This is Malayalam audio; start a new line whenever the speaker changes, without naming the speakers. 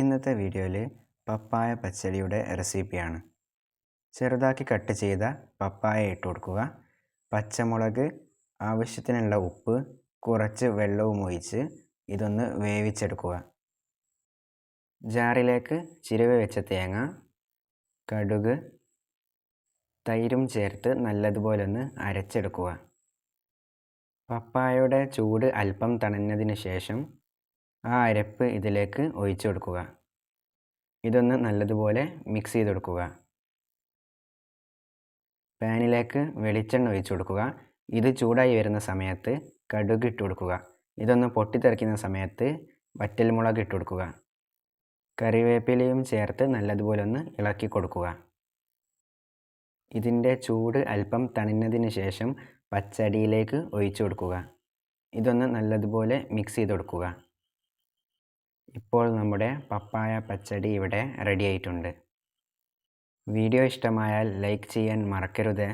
ഇന്നത്തെ വീഡിയോയിൽ പപ്പായ പച്ചടിയുടെ റെസിപ്പിയാണ്. ചെറുതാക്കി കട്ട് ചെയ്ത പപ്പായ ഇട്ട് കൊടുക്കുക. പച്ചമുളക് ആവശ്യത്തിനുള്ള ഉപ്പ് കുറച്ച് വെള്ളവും ഒഴിച്ച് ഇതൊന്ന് വേവിച്ചെടുക്കുക. ജാറിലേക്ക് ചിരവ് വെച്ച തേങ്ങ കടുക് തൈരും ചേർത്ത് നല്ലതുപോലെ ഒന്ന് അരച്ചെടുക്കുക. പപ്പായയുടെ ചൂട് അല്പം തണഞ്ഞതിന് ശേഷം ആ അരപ്പ് ഇതിലേക്ക് ഒഴിച്ചു കൊടുക്കുക. ഇതൊന്ന് നല്ലതുപോലെ മിക്സ് ചെയ്ത് കൊടുക്കുക. പാനിലേക്ക് വെളിച്ചെണ്ണ ഒഴിച്ചു കൊടുക്കുക. ഇത് ചൂടായി വരുന്ന സമയത്ത് കടുക് ഇട്ട് കൊടുക്കുക. ഇതൊന്ന് പൊട്ടിത്തെറിക്കുന്ന സമയത്ത് വറ്റൽമുളക് ഇട്ട് കൊടുക്കുക. കറിവേപ്പിലയും ചേർത്ത് നല്ലതുപോലെ ഒന്ന് ഇളക്കി കൊടുക്കുക. ഇതിന്റെ ചൂട് അല്പം തണിഞ്ഞതിന് ശേഷം പച്ചടിയിലേക്ക് ഒഴിച്ചു കൊടുക്കുക. ഇതൊന്ന് നല്ലതുപോലെ മിക്സ് ചെയ്ത് കൊടുക്കുക. ഇപ്പോൾ നമ്മുടെ പപ്പായ പച്ചടി ഇവിടെ റെഡി ആയിട്ടുണ്ട്. വീഡിയോ ഇഷ്ടമായാൽ ലൈക്ക് ചെയ്യാൻ മറക്കരുത്.